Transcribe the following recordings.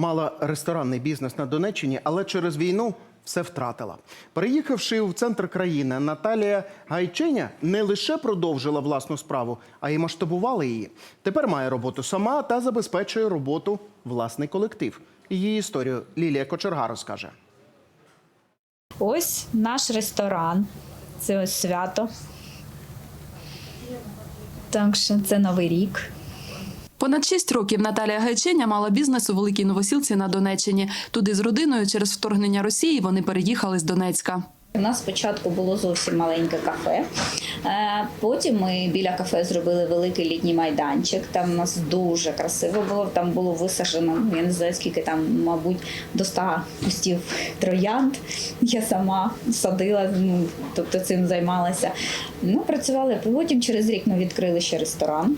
Мала ресторанний бізнес на Донеччині, але через війну все втратила. Переїхавши в центр країни, Наталія Гайчиня не лише продовжила власну справу, а й масштабувала її. Тепер має роботу сама та забезпечує роботу власний колектив. Її історію Лілія Кочерга розкаже. Ось наш ресторан. Це ось свято. Так що це Новий рік. Понад шість років Наталія Гайчиня мала бізнес у Великій Новосілці на Донеччині. Туди з родиною через вторгнення Росії вони переїхали з Донецька. У нас спочатку було зовсім маленьке кафе. Е, Потім ми біля кафе зробили великий літній майданчик. Там у нас дуже красиво було. Там було висаджено, ну, я не знаю скільки там, мабуть, до 100 кустів троянд. Я сама садила, ну, тобто цим займалася. Ну, працювали. Потім через рік ми відкрили ще ресторан.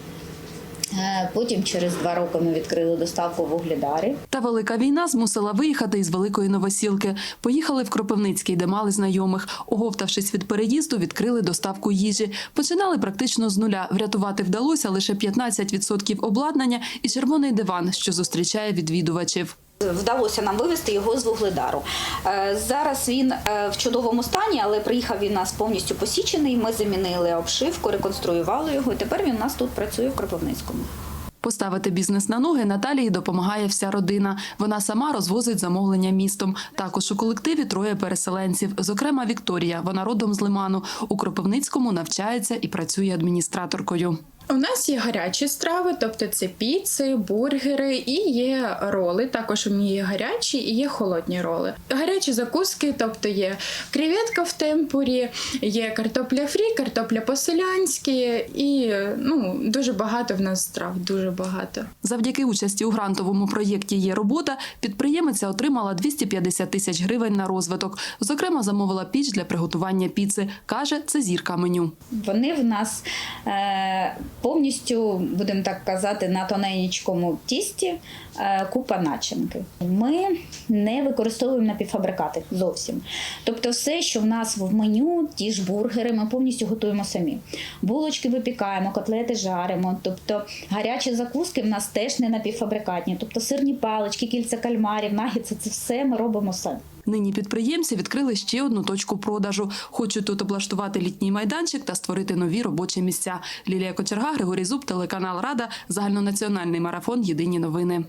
Е, Потім через два роки ми відкрили доставку в Угледарі. Та велика війна змусила виїхати із Великої Новосілки. Поїхали в Кропивницький, де мали знайомих. Оговтавшись від переїзду, відкрили доставку їжі. Починали практично з нуля. Врятувати вдалося лише 15% обладнання і червоний диван, що зустрічає відвідувачів. Вдалося нам вивезти його з вугледару. Е, Зараз він е, в чудовому стані, але приїхав він у нас повністю посічений. Ми замінили обшивку, реконструювали його. і Тепер він у нас тут працює в Кропивницькому. Поставити бізнес на ноги Наталії допомагає вся родина. Вона сама розвозить замовлення містом. Також у колективі троє переселенців. Зокрема, Вікторія. Вона родом з Лиману. У Кропивницькому навчається і працює адміністраторкою. У нас є гарячі страви, тобто це піци, бургери і є роли. Також у мене є гарячі і є холодні роли. Гарячі закуски, тобто є креветка в темпурі, є картопля фрі, картопля по-селянськи і ну дуже багато в нас страв, дуже багато. Завдяки участі у грантовому проєкті Є робота підприємиця отримала 250 тисяч гривень на розвиток. Зокрема, замовила піч для приготування піци. каже, це зірка меню. Вони в нас е, повністю, будемо так казати, на тоненькому тісті е, купа начинки. Ми не використовуємо напівфабрикати зовсім. Тобто, все, що в нас в меню, ті ж бургери, ми повністю готуємо самі. Булочки випікаємо, котлети жаримо. Тобто гарячі закуски в нас теж не напівфабрикатні. Тобто сирні палички, кільця кальмарів, нагідси, це все ми робимо самі. Нині підприємці відкрили ще одну точку продажу. Хочуть тут облаштувати літній майданчик та створити нові робочі місця. Лілія Кочерга, Григорій Зуб, телеканал Рада, загальнонаціональний марафон Єдині новини.